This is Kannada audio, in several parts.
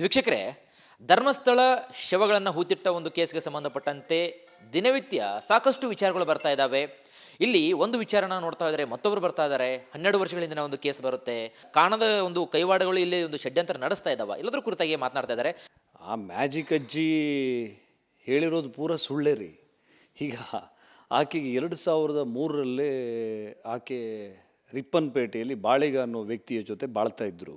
ವೀಕ್ಷಕರೇ, ಧರ್ಮಸ್ಥಳ ಶವಗಳನ್ನು ಹೂತಿಟ್ಟ ಒಂದು ಕೇಸ್ಗೆ ಸಂಬಂಧಪಟ್ಟಂತೆ ದಿನನಿತ್ಯ ಸಾಕಷ್ಟು ವಿಚಾರಗಳು ಬರ್ತಾ ಇದ್ದಾವೆ ಇಲ್ಲಿ ಒಂದು ವಿಚಾರನ ನೋಡ್ತಾ ಇದ್ದಾರೆ ಮತ್ತೊಬ್ಬರು ಬರ್ತಾ ಇದ್ದಾರೆ ಹನ್ನೆರಡು ವರ್ಷಗಳಿಂದ ಒಂದು ಕೇಸ್ ಬರುತ್ತೆ. ಕಾಣದ ಒಂದು ಕೈವಾಡಗಳು ಇಲ್ಲಿ ಒಂದು ಷಡ್ಯಂತರ ನಡೆಸ್ತಾ ಇದ್ದಾವೆ ಎಲ್ಲದರ ಕುರಿತಾಗಿ ಮಾತನಾಡ್ತಾ ಇದ್ದಾರೆ ಆ ಮ್ಯಾಜಿಕ್ ಅಜ್ಜಿ ಹೇಳಿರೋದು ಪೂರ ಸುಳ್ಳೇ ರೀ. ಈಗ ಆಕೆಗೆ ಎರಡು ಸಾವಿರದ ಮೂರರಲ್ಲೇ ಆಕೆ ರಿಪ್ಪನ್ಪೇಟೆಯಲ್ಲಿ ಬಾಳಿಗ ಅನ್ನೋ ವ್ಯಕ್ತಿಯ ಜೊತೆ ಬಾಳ್ತಾ ಇದ್ದರು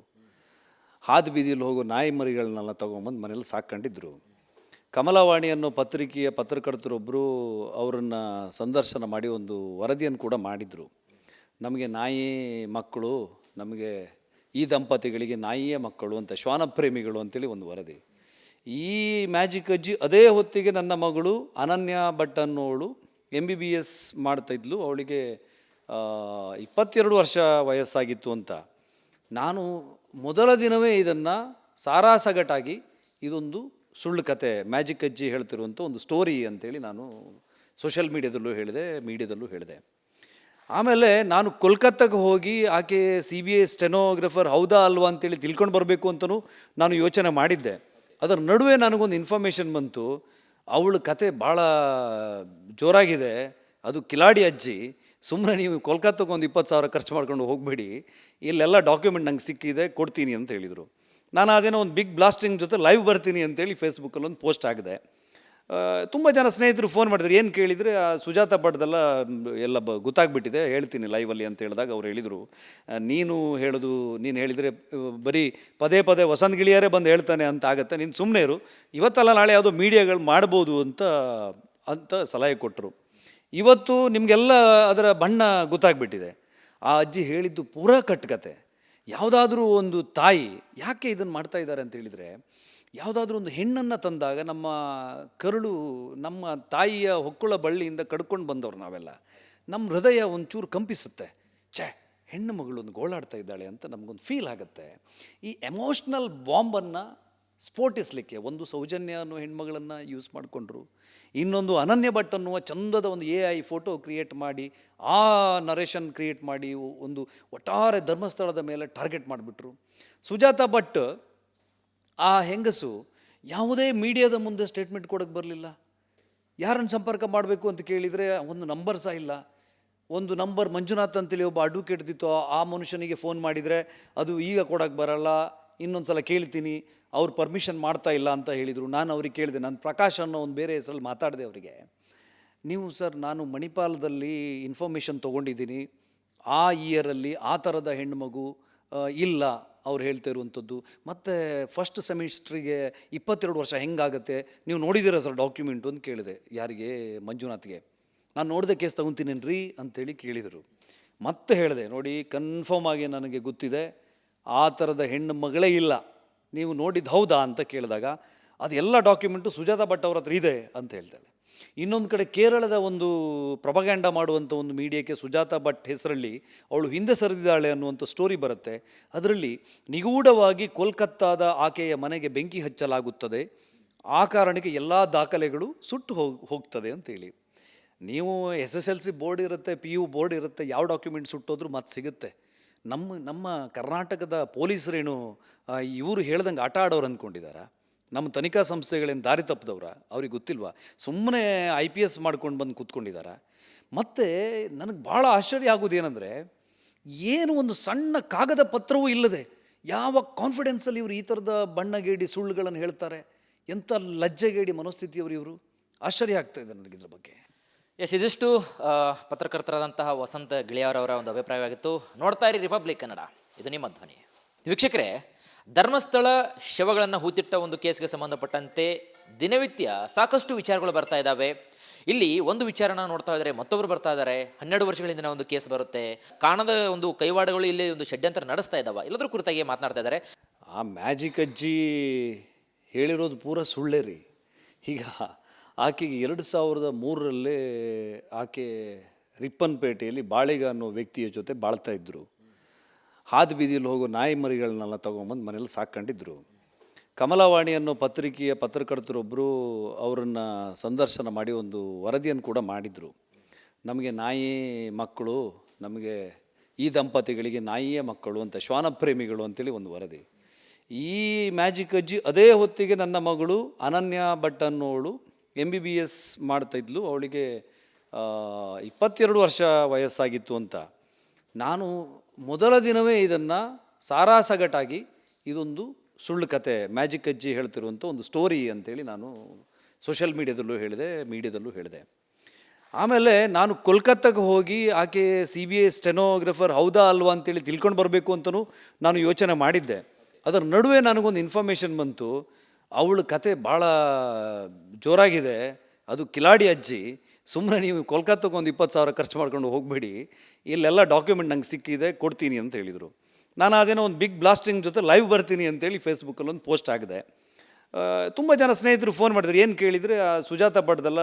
ಹಾದು ಬೀದಿಯಲ್ಲಿ ಹೋಗೋ ನಾಯಿ ಮರಿಗಳನ್ನೆಲ್ಲ ತೊಗೊಂಬಂದು ಮನೇಲಿ ಸಾಕ್ಕೊಂಡಿದ್ರು. ಕಮಲವಾಣಿ ಅನ್ನೋ ಪತ್ರಿಕೆಯ ಪತ್ರಕರ್ತರೊಬ್ಬರು ಅವರನ್ನು ಸಂದರ್ಶನ ಮಾಡಿ ಒಂದು ವರದಿಯನ್ನು ಕೂಡ ಮಾಡಿದರು. ನಮಗೆ ನಾಯಿ ಮಕ್ಕಳು, ನಮಗೆ ಈ ದಂಪತಿಗಳಿಗೆ ನಾಯಿಯೇ ಮಕ್ಕಳು ಅಂತ ಶ್ವಾನ ಪ್ರೇಮಿಗಳು ಅಂತೇಳಿ ಒಂದು ವರದಿ. ಈ ಮ್ಯಾಜಿಕ್ ಅಜ್ಜಿ ಅದೇ ಹೊತ್ತಿಗೆ ನನ್ನ ಮಗಳು ಅನನ್ಯ ಭಟ್ ಅನ್ನೋಳು ಎಂ ಬಿ ಬಿ ಎಸ್ ಮಾಡ್ತಾಯಿದ್ಲು ಅವಳಿಗೆ ಇಪ್ಪತ್ತೆರಡು ವರ್ಷ ವಯಸ್ಸಾಗಿತ್ತು ಅಂತ. ನಾನು ಮೊದಲ ದಿನವೇ ಇದನ್ನು ಸಾರಾಸಗಟಾಗಿ ಇದೊಂದು ಸುಳ್ಳು ಕತೆ, ಮ್ಯಾಜಿಕ್ ಅಜ್ಜಿ ಹೇಳ್ತಿರುವಂಥ ಒಂದು ಸ್ಟೋರಿ ಅಂತೇಳಿ ನಾನು ಸೋಷಿಯಲ್ ಮೀಡ್ಯಾದಲ್ಲೂ ಹೇಳಿದೆ ಮೀಡ್ಯಾದಲ್ಲೂ ಹೇಳಿದೆ. ಆಮೇಲೆ ನಾನು ಕೋಲ್ಕತ್ತಾಗೆ ಹೋಗಿ ಆಕೆ ಸಿ ಬಿ ಐ ಸ್ಟೆನೋಗ್ರಫರ್ ಹೌದಾ ಅಲ್ವಾ ಅಂತೇಳಿ ತಿಳ್ಕೊಂಡು ಬರಬೇಕು ಅಂತಲೂ ನಾನು ಯೋಚನೆ ಮಾಡಿದ್ದೆ. ಅದರ ನಡುವೆ ನನಗೊಂದು ಇನ್ಫಾರ್ಮೇಷನ್ ಬಂತು. ಅವಳ ಕತೆ ಭಾಳ ಜೋರಾಗಿದೆ. ಅದು ಕಿಲಾಡಿ ಅಜ್ಜಿ. ಸುಮ್ಮನೆ ನೀವು ಕೋಲ್ಕತ್ತಾಗೆ ಒಂದು ಇಪ್ಪತ್ತು ಸಾವಿರ ಖರ್ಚು ಮಾಡ್ಕೊಂಡು ಹೋಗಬೇಡಿ. ಇಲ್ಲೆಲ್ಲ ಡಾಕ್ಯುಮೆಂಟ್ ನಂಗೆ ಸಿಕ್ಕಿದೆ, ಕೊಡ್ತೀನಿ ಅಂತ ಹೇಳಿದರು. ನಾನು ಅದೇನೋ ಒಂದು ಬಿಗ್ ಬ್ಲಾಸ್ಟಿಂಗ್ ಜೊತೆ ಲೈವ್ ಬರ್ತೀನಿ ಅಂತೇಳಿ ಫೇಸ್ಬುಕ್ಕಲ್ಲಿ ಒಂದು ಪೋಸ್ಟ್ ಆಗಿದೆ ತುಂಬ ಜನ ಸ್ನೇಹಿತರು ಫೋನ್ ಮಾಡಿದ್ರು. ಏನು ಕೇಳಿದರೆ, ಆ, ಸುಜಾತ ಪಡ್ದೆಲ್ಲ ಎಲ್ಲ ಬ, ಗೊತ್ತಾಗ್ಬಿಟ್ಟಿದೆ, ಹೇಳ್ತೀನಿ ಲೈವಲ್ಲಿ ಅಂತ ಹೇಳಿದಾಗ ಅವ್ರು ಹೇಳಿದರು. ನೀನು ಹೇಳೋದು, ನೀನು ಹೇಳಿದರೆ ಬರೀ ಪದೇ ಪದೇ ವಸಂತ ಗಿಳಿಯರೇ ಬಂದು ಹೇಳ್ತಾನೆ ಅಂತ ಆಗುತ್ತೆ. ನೀನು ಸುಮ್ಮನೆ ಇರು. ಇವತ್ತಲ್ಲ ನಾಳೆ ಯಾವುದೋ ಮೀಡಿಯಾಗಳು ಮಾಡ್ಬೋದು ಅಂತ ಅಂತ ಸಲಹೆ ಕೊಟ್ಟರು ಇವತ್ತು ನಿಮಗೆಲ್ಲ ಅದರ ಬಣ್ಣ ಗೊತ್ತಾಗ್ಬಿಟ್ಟಿದೆ. ಆ ಅಜ್ಜಿ ಹೇಳಿದ್ದು ಪೂರಾ ಕಟ್ಕತೆ. ಯಾವುದಾದ್ರೂ ಒಂದು ತಾಯಿ ಯಾಕೆ ಇದನ್ನು ಮಾಡ್ತಾ ಇದ್ದಾರೆ ಅಂತ ಹೇಳಿದರೆ, ಯಾವುದಾದ್ರೂ ಒಂದು ಹೆಣ್ಣನ್ನು ತಂದಾಗ ನಮ್ಮ ಕರುಳು ನಮ್ಮ ತಾಯಿಯ ಹೊಕ್ಕುಳ ಬಳ್ಳಿಯಿಂದ ಕಡ್ಕೊಂಡು ಬಂದವರು ನಾವೆಲ್ಲ ನಮ್ಮ ಹೃದಯ ಒಂಚೂರು ಕಂಪಿಸುತ್ತೆ. ಛೇ, ಹೆಣ್ಣು ಒಂದು ಗೋಳಾಡ್ತಾ ಇದ್ದಾಳೆ ಅಂತ ನಮಗೊಂದು ಫೀಲ್ ಆಗುತ್ತೆ. ಈ ಎಮೋಷ್ನಲ್ ಬಾಂಬನ್ನು ಸ್ಫೋಟಿಸಲಿಕ್ಕೆ, ಒಂದು ಸೌಜನ್ಯ ಅನ್ನೋ ಹೆಣ್ಮಗಳನ್ನು ಯೂಸ್ ಮಾಡಿಕೊಂಡ್ರು. ಇನ್ನೊಂದು ಅನನ್ಯ ಭಟ್ ಅನ್ನುವ ಚಂದದ ಒಂದು ಎ ಐ ಫೋಟೋ ಕ್ರಿಯೇಟ್ ಮಾಡಿ, ಆ ನರೇಷನ್ ಕ್ರಿಯೇಟ್ ಮಾಡಿ ಒಂದು ಒಟ್ಟಾರೆ ಧರ್ಮಸ್ಥಳದ ಮೇಲೆ ಟಾರ್ಗೆಟ್ ಮಾಡಿಬಿಟ್ರು. ಸುಜಾತ ಭಟ್, ಆ ಹೆಂಗಸು ಯಾವುದೇ ಮೀಡಿಯಾದ ಮುಂದೆ ಸ್ಟೇಟ್ಮೆಂಟ್ ಕೊಡೋಕ್ಕೆ ಬರಲಿಲ್ಲ. ಯಾರನ್ನು ಸಂಪರ್ಕ ಮಾಡಬೇಕು ಅಂತ ಕೇಳಿದರೆ ಒಂದು ನಂಬರ್ ಸಹ ಇಲ್ಲ. ಒಂದು ನಂಬರ್ ಮಂಜುನಾಥ್ ಅಂತೇಳಿ ಒಬ್ಬ ಅಡ್ವೊಕೇಟ್ ಇತ್ತು ಆ ಮನುಷ್ಯನಿಗೆ ಫೋನ್ ಮಾಡಿದರೆ ಅದು ಈಗ ಕೊಡೋಕ್ಕೆ ಬರಲ್ಲ. ಇನ್ನೊಂದು ಸಲ ಕೇಳ್ತೀನಿ, ಅವ್ರು ಪರ್ಮಿಷನ್ ಮಾಡ್ತಾ ಇಲ್ಲ ಅಂತ ಹೇಳಿದರು. ನಾನು ಅವ್ರಿಗೆ ಕೇಳಿದೆ, ನಾನು ಪ್ರಕಾಶ್ ಅನ್ನೋ ಒಂದು ಬೇರೆ ಹೆಸರಲ್ಲಿ ಮಾತಾಡಿದೆ ಅವರಿಗೆ. ನೀವು ಸರ್, ನಾನು ಮಣಿಪಾಲದಲ್ಲಿ ಇನ್ಫಾರ್ಮೇಷನ್ ತೊಗೊಂಡಿದ್ದೀನಿ. ಆ ಇಯರಲ್ಲಿ ಆ ಥರದ ಹೆಣ್ಣುಮಗು ಇಲ್ಲ ಅವ್ರು ಹೇಳ್ತಾ ಇರುವಂಥದ್ದು. ಮತ್ತು ಫಸ್ಟ್ ಸೆಮಿಸ್ಟ್ರಿಗೆ ಇಪ್ಪತ್ತೆರಡು ವರ್ಷ ಹೆಂಗಾಗತ್ತೆ? ನೀವು ನೋಡಿದ್ದೀರಾ ಸರ್ ಡಾಕ್ಯುಮೆಂಟು ಅಂತ ಕೇಳಿದೆ ಯಾರಿಗೆ? ಮಂಜುನಾಥ್ಗೆ ನಾನು ನೋಡಿದೆ ಕೇಸ್ ತೊಗೊತೀನೇನ್ರಿ? ಅಂತೇಳಿ ಕೇಳಿದರು. ಮತ್ತೆ ಹೇಳಿದೆ, ನೋಡಿ ಕನ್ಫರ್ಮ್ ಆಗಿ ನನಗೆ ಗೊತ್ತಿದೆ. ಆ ಥರದ ಹೆಣ್ಣು ಮಗಳೇ ಇಲ್ಲ. ನೀವು ನೋಡಿದ್ದು ಹೌದಾ ಅಂತ ಕೇಳಿದಾಗ ಅದೆಲ್ಲ ಡಾಕ್ಯುಮೆಂಟು ಸುಜಾತ ಭಟ್ ಅವ್ರ ಹತ್ರ ಇದೆ ಅಂತ ಹೇಳ್ತಾಳೆ. ಇನ್ನೊಂದು ಕಡೆ ಕೇರಳದ ಒಂದು ಪ್ರಭಗ್ಯಾಂಡ ಮಾಡುವಂಥ ಒಂದು ಮೀಡಿಯಾಕ್ಕೆ ಸುಜಾತ ಭಟ್ ಹೆಸರಲ್ಲಿ ಅವಳು ಹಿಂದೆ ಸರಿದಿದ್ದಾಳೆ ಅನ್ನುವಂಥ ಸ್ಟೋರಿ ಬರುತ್ತೆ. ಅದರಲ್ಲಿ ನಿಗೂಢವಾಗಿ ಕೋಲ್ಕತ್ತಾದ ಆಕೆಯ ಮನೆಗೆ ಬೆಂಕಿ ಹಚ್ಚಲಾಗುತ್ತದೆ. ಆ ಕಾರಣಕ್ಕೆ ಎಲ್ಲ ದಾಖಲೆಗಳು ಸುಟ್ಟು ಹೋಗಿ, ಹೋಗ್ತದೆ ಅಂತೇಳಿ ನೀವು S S L C board ಇರುತ್ತೆ, ಪಿ ಯು ಬೋರ್ಡ್ ಇರುತ್ತೆ, ಯಾವ ಡಾಕ್ಯುಮೆಂಟ್ ಸುಟ್ಟೋದ್ರೂ ಮತ್ತೆ ಸಿಗುತ್ತೆ. ನಮ್ಮ ನಮ್ಮ ಕರ್ನಾಟಕದ ಪೊಲೀಸರೇನು ಇವರು ಹೇಳ್ದಂಗೆ ಆಟ ಆಡೋರು ಅಂದ್ಕೊಂಡಿದ್ದಾರೆ ನಮ್ಮ ತನಿಖಾ ಸಂಸ್ಥೆಗಳೇನು ದಾರಿ ತಪ್ಪಿದವ್ರ ಅವ್ರಿಗೆ ಗೊತ್ತಿಲ್ವಾ? ಸುಮ್ಮನೆ ಐ ಪಿ ಎಸ್ ಮಾಡ್ಕೊಂಡು ಬಂದು ಕೂತ್ಕೊಂಡಿದ್ದಾರೆ ಮತ್ತು ನನಗೆ ಭಾಳ ಆಶ್ಚರ್ಯ ಆಗೋದು ಏನಂದರೆ ಏನು ಒಂದು ಸಣ್ಣ ಕಾಗದ ಪತ್ರವೂ ಇಲ್ಲದೆ ಯಾವ ಕಾನ್ಫಿಡೆನ್ಸಲ್ಲಿ ಇವರು ಈ ಥರದ ಬಣ್ಣಗೇಡಿ ಸುಳ್ಳುಗಳನ್ನು ಹೇಳ್ತಾರೆ? ಎಂಥ ಲಜ್ಜೆಗೇಡಿ ಮನೋಸ್ಥಿತಿಯವರು ಇವರು? ಆಶ್ಚರ್ಯ ಆಗ್ತಾಯಿದೆ ಇದೆ ನನಗೆ ಇದ್ರ ಬಗ್ಗೆ. ಎಸ್ ಇದಿಷ್ಟು ಆ, ಪತ್ರಕರ್ತರಾದಂತಹ ವಸಂತ ಗಿಳಿಯವರವರ ಒಂದು ಅಭಿಪ್ರಾಯವಾಗಿತ್ತು. ನೋಡ್ತಾ ಇರಿ ರಿಪಬ್ಲಿಕ್ ಕನ್ನಡ ಇದು ನಿಮ್ಮ ಧ್ವನಿ. ವೀಕ್ಷಕರೇ ಧರ್ಮಸ್ಥಳ ಶವಗಳನ್ನು ಹೂತಿಟ್ಟ ಒಂದು ಕೇಸ್ಗೆ ಸಂಬಂಧಪಟ್ಟಂತೆ ದಿನನಿತ್ಯ ಸಾಕಷ್ಟು ವಿಚಾರಗಳು ಬರ್ತಾ ಇದ್ದಾವೆ. ಇಲ್ಲಿ ಒಂದು ವಿಚಾರನ ನೋಡ್ತಾ ಇದ್ದಾರೆ ಮತ್ತೊಬ್ಬರು ಬರ್ತಾ ಇದ್ದಾರೆ. ಹನ್ನೆರಡು ವರ್ಷಗಳಿಂದ ಒಂದು ಕೇಸ್ ಬರುತ್ತೆ. ಕಾಣದ ಒಂದು ಕೈವಾಡಗಳು ಇಲ್ಲಿ ಒಂದು ಷಡ್ಯಂತರ ನಡೆಸ್ತಾ ಇದ್ದಾವೆ. ಎಲ್ಲದರ ಕುರಿತಾಗಿ ಮಾತನಾಡ್ತಾ ಇದ್ದಾರೆ. ಆ ಮ್ಯಾಜಿಕ್ ಅಜ್ಜಿ ಹೇಳಿರೋದು ಪೂರ ಸುಳ್ಳೇ ರೀ ಈಗ ಆಕೆಗೆ ಎರಡು ಸಾವಿರದ ಮೂರರಲ್ಲೇ ಆಕೆ ರಿಪ್ಪನ್ಪೇಟೆಯಲ್ಲಿ ಬಾಳಿಗ ಅನ್ನೋ ವ್ಯಕ್ತಿಯ ಜೊತೆ ಬಾಳ್ತಾ ಇದ್ದರು ಹಾದು ಬೀದಿಯಲ್ಲಿ ಹೋಗೋ ನಾಯಿ ಮರಿಗಳನ್ನೆಲ್ಲ ತೊಗೊಂಬಂದು ಮನೇಲಿ ಸಾಕ್ಕೊಂಡಿದ್ದರು ಕಮಲವಾಣಿ ಅನ್ನೋ ಪತ್ರಿಕೆಯ ಪತ್ರಕರ್ತರೊಬ್ಬರು ಅವರನ್ನು ಸಂದರ್ಶನ ಮಾಡಿ ಒಂದು ವರದಿಯನ್ನು ಕೂಡ ಮಾಡಿದರು. ನಮಗೆ ನಾಯಿ ಮಕ್ಕಳು, ನಮಗೆ ಈ ದಂಪತಿಗಳಿಗೆ ನಾಯಿಯೇ ಮಕ್ಕಳು ಅಂತ ಶ್ವಾನ ಪ್ರೇಮಿಗಳು ಅಂತೇಳಿ ಒಂದು ವರದಿ. ಈ ಮ್ಯಾಜಿಕ್ ಅಜ್ಜಿ ಅದೇ ಹೊತ್ತಿಗೆ ನನ್ನ ಮಗಳು ಅನನ್ಯ ಭಟ್ ಅನ್ನೋಳು ಎಂ ಬಿ ಬಿ ಎಸ್ ಮಾಡ್ತಾಯಿದ್ಲು ಅವಳಿಗೆ ಇಪ್ಪತ್ತೆರಡು ವರ್ಷ ವಯಸ್ಸಾಗಿತ್ತು ಅಂತ. ನಾನು ಮೊದಲ ದಿನವೇ ಇದನ್ನು ಸಾರಾಸಗಟಾಗಿ ಇದೊಂದು ಸುಳ್ಳು ಕತೆ, ಮ್ಯಾಜಿಕ್ ಅಜ್ಜಿ ಹೇಳ್ತಿರುವಂಥ ಒಂದು ಸ್ಟೋರಿ ಅಂತೇಳಿ ನಾನು ಸೋಷಿಯಲ್ ಮೀಡ್ಯಾದಲ್ಲೂ ಹೇಳಿದೆ ಮೀಡ್ಯಾದಲ್ಲೂ ಹೇಳಿದೆ. ಆಮೇಲೆ ನಾನು ಕೋಲ್ಕತ್ತಾಗೆ ಹೋಗಿ ಆಕೆ ಸಿ ಬಿ ಐ ಸ್ಟೆನೋಗ್ರಫರ್ ಹೌದಾ ಅಲ್ವಾ ಅಂತೇಳಿ ತಿಳ್ಕೊಂಡು ಬರಬೇಕು ಅಂತಲೂ ನಾನು ಯೋಚನೆ ಮಾಡಿದ್ದೆ. ಅದರ ನಡುವೆ ನನಗೊಂದು ಇನ್ಫಾರ್ಮೇಷನ್ ಬಂತು. ಅವಳ ಕತೆ ಭಾಳ ಜೋರಾಗಿದೆ. ಅದು ಕಿಲಾಡಿ ಅಜ್ಜಿ. ಸುಮ್ಮನೆ ನೀವು ಕೋಲ್ಕತ್ತಾಗೆ ಒಂದು ಇಪ್ಪತ್ತು ಸಾವಿರ ಖರ್ಚು ಮಾಡ್ಕೊಂಡು ಹೋಗಬೇಡಿ. ಇಲ್ಲೆಲ್ಲ ಡಾಕ್ಯುಮೆಂಟ್ ನಂಗೆ ಸಿಕ್ಕಿದೆ, ಕೊಡ್ತೀನಿ ಅಂತ ಹೇಳಿದರು. ನಾನು ಅದೇನೋ ಒಂದು ಬಿಗ್ ಬ್ಲಾಸ್ಟಿಂಗ್ ಜೊತೆ ಲೈವ್ ಬರ್ತೀನಿ ಅಂತೇಳಿ ಫೇಸ್ಬುಕ್ಕಲ್ಲಿ ಒಂದು ಪೋಸ್ಟ್ ಆಗಿದೆ ತುಂಬ ಜನ ಸ್ನೇಹಿತರು ಫೋನ್ ಮಾಡಿದ್ರು. ಏನು ಕೇಳಿದರೆ, ಆ, ಸುಜಾತ ಭಟ್ದೆಲ್ಲ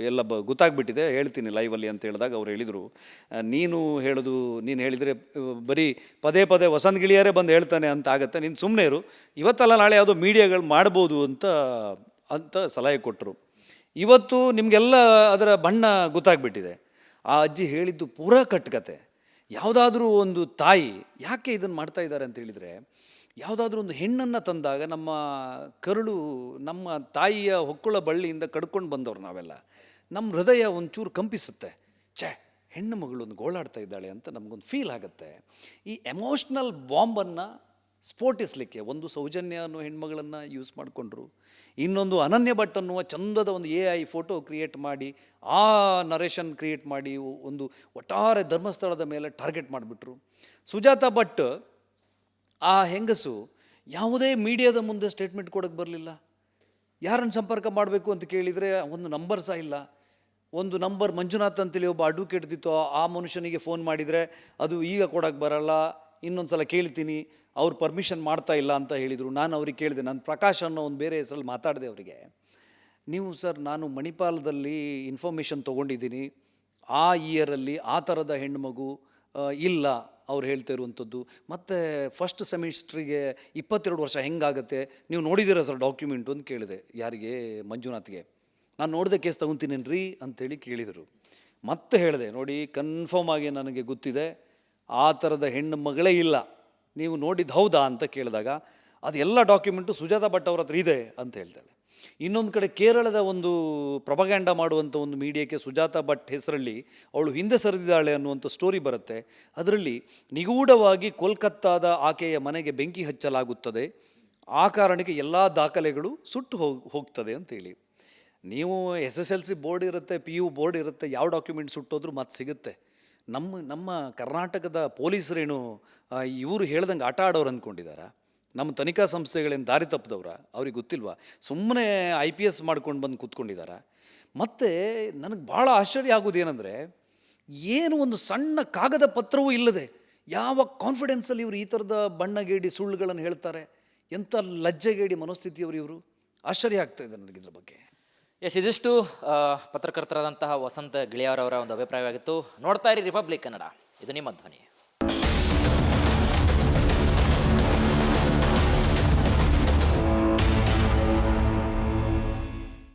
ಎಲ್ಲ ಬ, ಗೊತ್ತಾಗ್ಬಿಟ್ಟಿದೆ. ಹೇಳ್ತೀನಿ ಲೈವಲ್ಲಿ ಅಂತ ಹೇಳಿದಾಗ ಅವ್ರು ಹೇಳಿದರು. ನೀನು ಹೇಳೋದು, ನೀನು ಹೇಳಿದರೆ ಬರೀ ಪದೇ ಪದೇ ವಸಂತ ಗಿಳಿಯರೇ ಬಂದು ಹೇಳ್ತಾನೆ ಅಂತ ಆಗುತ್ತೆ. ನೀನು ಸುಮ್ಮನೆ ಇರು. ಇವತ್ತಲ್ಲ ನಾಳೆ ಯಾವುದೋ ಮೀಡಿಯಾಗಳು ಮಾಡ್ಬೋದು ಅಂತ ಅಂತ ಸಲಹೆ ಕೊಟ್ಟರು ಇವತ್ತು ನಿಮಗೆಲ್ಲ ಅದರ ಬಣ್ಣ ಗೊತ್ತಾಗ್ಬಿಟ್ಟಿದೆ. ಆ ಅಜ್ಜಿ ಹೇಳಿದ್ದು ಪೂರಾ ಕಟ್ಕತೆ. ಯಾವುದಾದ್ರೂ ಒಂದು ತಾಯಿ ಯಾಕೆ ಇದನ್ನು ಮಾಡ್ತಾ ಇದ್ದಾರೆ ಅಂತ ಹೇಳಿದರೆ ಯಾವುದಾದ್ರೂ ಒಂದು ಹೆಣ್ಣನ್ನು ತಂದಾಗ ನಮ್ಮ ಕರುಳು ನಮ್ಮ ತಾಯಿಯ ಹೊಕ್ಕುಳ ಬಳ್ಳಿಯಿಂದ ಕಡ್ಕೊಂಡು ಬಂದವ್ರು ನಾವೆಲ್ಲ. ನಮ್ಮ ಹೃದಯ ಒಂಚೂರು ಕಂಪಿಸುತ್ತೆ. ಛೇ, ಹೆಣ್ಣು ಮಗಳು ಒಂದು ಗೋಳಾಡ್ತಾ ಇದ್ದಾಳೆ ಅಂತ ನಮಗೊಂದು ಫೀಲ್ ಆಗುತ್ತೆ. ಈ ಎಮೋಷ್ನಲ್ ಬಾಂಬನ್ನು ಸ್ಫೋಟಿಸಲಿಕ್ಕೆ ಒಂದು ಸೌಜನ್ಯ ಅನ್ನೋ ಹೆಣ್ಮಗಳನ್ನು ಯೂಸ್ ಮಾಡಿಕೊಂಡ್ರು. ಇನ್ನೊಂದು ಅನನ್ಯ ಭಟ್ ಅನ್ನುವ ಚಂದದ ಒಂದು ಎ ಐ ಫೋಟೋ ಕ್ರಿಯೇಟ್ ಮಾಡಿ, ಆ ನರೇಷನ್ ಕ್ರಿಯೇಟ್ ಮಾಡಿ ಒಂದು ಒಟ್ಟಾರೆ ಧರ್ಮಸ್ಥಳದ ಮೇಲೆ ಟಾರ್ಗೆಟ್ ಮಾಡಿಬಿಟ್ರು. ಸುಜಾತ ಭಟ್ ಆ ಹೆಂಗಸು ಯಾವುದೇ ಮೀಡಿಯಾದ ಮುಂದೆ ಸ್ಟೇಟ್ಮೆಂಟ್ ಕೊಡೋಕ್ಕೆ ಬರಲಿಲ್ಲ. ಯಾರನ್ನು ಸಂಪರ್ಕ ಮಾಡಬೇಕು ಅಂತ ಕೇಳಿದರೆ ಒಂದು ನಂಬರ್ ಸಹ ಇಲ್ಲ. ಒಂದು ನಂಬರ್ ಮಂಜುನಾಥ್ ಅಂತೇಳಿ ಒಬ್ಬ ಅಡ್ವೊಕೇಟ್ ಇದ್ದಿತ್ತು. ಆ ಮನುಷ್ಯನಿಗೆ ಫೋನ್ ಮಾಡಿದರೆ ಅದು ಈಗ ಕೊಡೋಕ್ಕೆ ಬರಲ್ಲ. ಇನ್ನೊಂದು ಸಲ ಕೇಳ್ತೀನಿ. ಅವ್ರು ಪರ್ಮಿಷನ್ ಮಾಡ್ತಾ ಇಲ್ಲ ಅಂತ ಹೇಳಿದರು. ನಾನು ಅವ್ರಿಗೆ ಕೇಳಿದೆ. ನಾನು ಪ್ರಕಾಶ್ ಅನ್ನೋ ಒಂದು ಬೇರೆ ಹೆಸರಲ್ಲಿ ಮಾತಾಡಿದೆ ಅವರಿಗೆ. ನೀವು ಸರ್ ನಾನು ಮಣಿಪಾಲದಲ್ಲಿ ಇನ್ಫಾರ್ಮೇಷನ್ ತೊಗೊಂಡಿದ್ದೀನಿ. ಆ ಇಯರಲ್ಲಿ ಆ ಥರದ ಹೆಣ್ಣುಮಗು ಆ, ಇಲ್ಲ. ಅವ್ರು ಹೇಳ್ತಾ ಇರುವಂಥದ್ದು. ಮತ್ತು ಫಸ್ಟ್ ಸೆಮಿಸ್ಟ್ರಿಗೆ ಇಪ್ಪತ್ತೆರಡು ವರ್ಷ ಹೆಂಗಾಗುತ್ತೆ? ನೀವು ನೋಡಿದ್ದೀರಾ ಸರ್ ಡಾಕ್ಯುಮೆಂಟು ಅಂತ ಕೇಳಿದೆ ಯಾರಿಗೆ? ಮಂಜುನಾಥ್ಗೆ ನಾನು ನೋಡಿದೆ ಕೇಸ್ ತಗೊತೀನೇನ್ರಿ? ಅಂಥೇಳಿ ಕೇಳಿದರು. ಮತ್ತೆ ಹೇಳಿದೆ, ನೋಡಿ ಕನ್ಫರ್ಮ್ ಆಗಿ ನನಗೆ ಗೊತ್ತಿದೆ, ಆ ಥರದ ಹೆಣ್ಣು ಮಗಳೇ ಇಲ್ಲ. ನೀವು ನೋಡಿದ್ದು ಹೌದಾ ಅಂತ ಕೇಳಿದಾಗ ಅದೆಲ್ಲ ಡಾಕ್ಯುಮೆಂಟು ಸುಜಾತಾ ಭಟ್ ಅವ್ರ ಹತ್ರ ಇದೆ ಅಂತ ಹೇಳ್ತಾಳೆ. ಇನ್ನೊಂದು ಕಡೆ ಕೇರಳದ ಒಂದು ಪ್ರಭಗ್ಯಾಂಡ ಮಾಡುವಂಥ ಒಂದು ಮೀಡಿಯಾಕ್ಕೆ ಸುಜಾತ ಭಟ್ ಹೆಸರಲ್ಲಿ ಅವಳು ಹಿಂದೆ ಸರಿದಿದ್ದಾಳೆ ಅನ್ನುವಂಥ ಸ್ಟೋರಿ ಬರುತ್ತೆ. ಅದರಲ್ಲಿ ನಿಗೂಢವಾಗಿ ಕೋಲ್ಕತ್ತಾದ ಆಕೆಯ ಮನೆಗೆ ಬೆಂಕಿ ಹಚ್ಚಲಾಗುತ್ತದೆ. ಆ ಕಾರಣಕ್ಕೆ ಎಲ್ಲ ದಾಖಲೆಗಳು ಸುಟ್ಟು ಹೋಗ್, ಹೋಗ್ತದೆ ಅಂತೇಳಿ. ನೀವು S S L C board ಇರುತ್ತೆ ಪಿ ಯು ಬೋರ್ಡ್ ಇರುತ್ತೆ, ಯಾವ ಡಾಕ್ಯುಮೆಂಟ್ ಸುಟ್ಟೋದ್ರೂ ಮತ್ತೆ ಸಿಗುತ್ತೆ. ನಮ್ಮ ನಮ್ಮ ಕರ್ನಾಟಕದ ಪೊಲೀಸರೇನು ಇವರು ಹೇಳ್ದಂಗೆ ಆಟ ಆಡೋರು ಅಂದ್ಕೊಂಡಿದ್ದಾರಾ? ನಮ್ಮ ತನಿಖಾ ಸಂಸ್ಥೆಗಳೇನು ದಾರಿ ತಪ್ಪಿದವ್ರ? ಅವ್ರಿಗೆ ಗೊತ್ತಿಲ್ವಾ? ಸುಮ್ಮನೆ ಐ ಪಿ ಎಸ್ ಮಾಡ್ಕೊಂಡು ಬಂದು ಕೂತ್ಕೊಂಡಿದ್ದಾರೆ ಮತ್ತು ನನಗೆ ಭಾಳ ಆಶ್ಚರ್ಯ ಆಗೋದು ಏನಂದರೆ, ಏನು ಒಂದು ಸಣ್ಣ ಕಾಗದ ಪತ್ರವೂ ಇಲ್ಲದೆ ಯಾವ ಕಾನ್ಫಿಡೆನ್ಸಲ್ಲಿ ಇವರು ಈ ಥರದ ಬಣ್ಣಗೇಡಿ ಸುಳ್ಳುಗಳನ್ನು ಹೇಳ್ತಾರೆ? ಎಂಥ ಲಜ್ಜೆಗೇಡಿ ಮನೋಸ್ಥಿತಿಯವರು ಇವರು? ಆಶ್ಚರ್ಯ ಆಗ್ತಾ ಇದೆ ನನಗೆ ಇದ್ರ ಬಗ್ಗೆ. ಎಸ್ ಇದಿಷ್ಟು ಪತ್ರಕರ್ತರಾದಂತಹ ವಸಂತ ಗಿಳಿಯವರವರ ಒಂದು ಅಭಿಪ್ರಾಯವಾಗಿತ್ತು. ನೋಡ್ತಾ ಇರಿ ರಿಪಬ್ಲಿಕ್ ಕನ್ನಡ ಇದು ನಿಮ್ಮ ಧ್ವನಿ.